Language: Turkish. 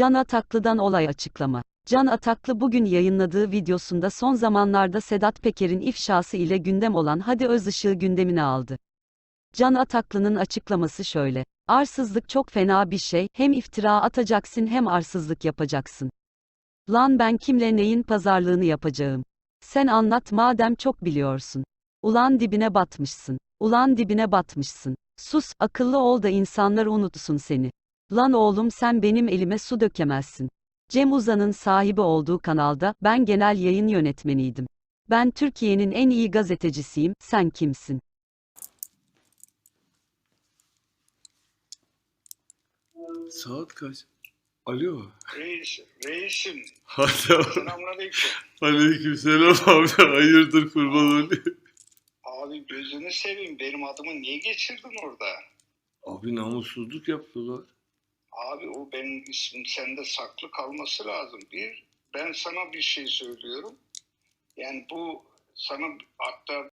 Can Ataklı'dan olay açıklama. Can Ataklı bugün yayınladığı videosunda son zamanlarda Sedat Peker'in ifşası ile gündem olan Hadi Özışığı gündemine aldı. Can Ataklı'nın açıklaması şöyle. Arsızlık çok fena bir şey, hem iftira atacaksın hem arsızlık yapacaksın. Lan ben kimle neyin pazarlığını yapacağım? Sen anlat madem çok biliyorsun. Ulan dibine batmışsın. Ulan dibine batmışsın. Sus, akıllı ol da insanlar unutsun seni. Lan oğlum sen benim elime su dökemezsin. Cem Uzan'ın sahibi olduğu kanalda ben genel yayın yönetmeniydim. Ben Türkiye'nin en iyi gazetecisiyim, sen kimsin? Saat kaç? Alo. Reis, reisim. Hadi Selamünaleyküm. Aleyküm selam abi. Hayırdır kurban olayım. Abi gözünü seveyim. Benim adımı niye geçirdin orada? Abi namussuzluk yaptılar. Abi o benim ismim sende saklı kalması lazım. Bir, ben sana bir şey söylüyorum. Yani bu sana aktar